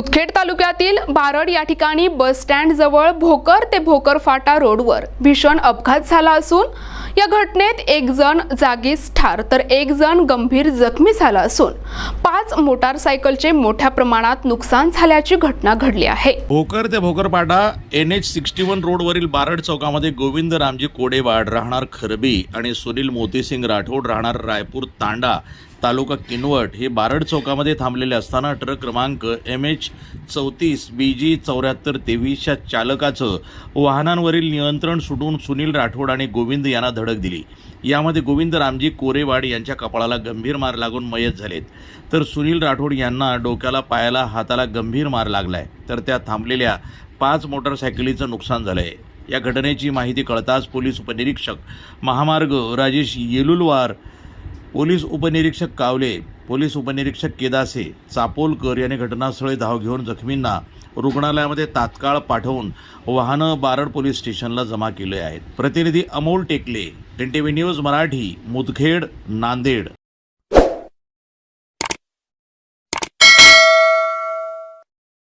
मुदखेड तालुक्यातील बारड या ठिकाणी बस स्टँड जवळ भोकर ते भोकर फाटा रोडवर भीषण अपघात झाला असून या घटनेत एक जण जागीच ठार तर एक जण गंभीर जखमी झाला असून पाच मोटारसायकलचे मोठ्या प्रमाणात नुकसान झाल्याची घटना घडली आहे. भोकर ते Bhokarpata N H sixty one रोडवरील बारड चौकामध्ये गोविंद रामजी कोडेवाड राहणार खरबी आणि सुनील मोतीसिंग राठोड राहणार रायपूर तांडा तालुका किनवट हे बारड चौकामध्ये थांबलेले असताना ट्रक क्रमांक एम एच चौतीस बी जी चौऱ्याहत्तर तेवीसच्या चालकाचं वाहनांवरील नियंत्रण सुटून सुनील राठोड आणि गोविंद यांना धडक दिली. यामध्ये गोविंद रामजी कोरेवाड यांच्या कपाळाला गंभीर मार लागून मयत झालेत. तर सुनील राठोड यांना डोक्याला पायाला हाताला गंभीर मार लागलाय. तर त्या थांबलेल्या पाच मोटारसायकलीचं नुकसान झालं आहे या घटनेची माहिती कळताच पोलीस उपनिरीक्षक महामार्ग राजेश येलुलवार पोलीस उपनिरीक्षक कावले पोलीस उपनिरीक्षक केदासे चापोलकर यांनी घटनास्थळी धाव घेऊन जखमींना रुग्णालयामध्ये तात्काळ पाठवून वाहनं बारड पोलीस स्टेशनला जमा केले आहेत. प्रतिनिधी Amol Tekale N T V news Marathi Mudkhed Nanded.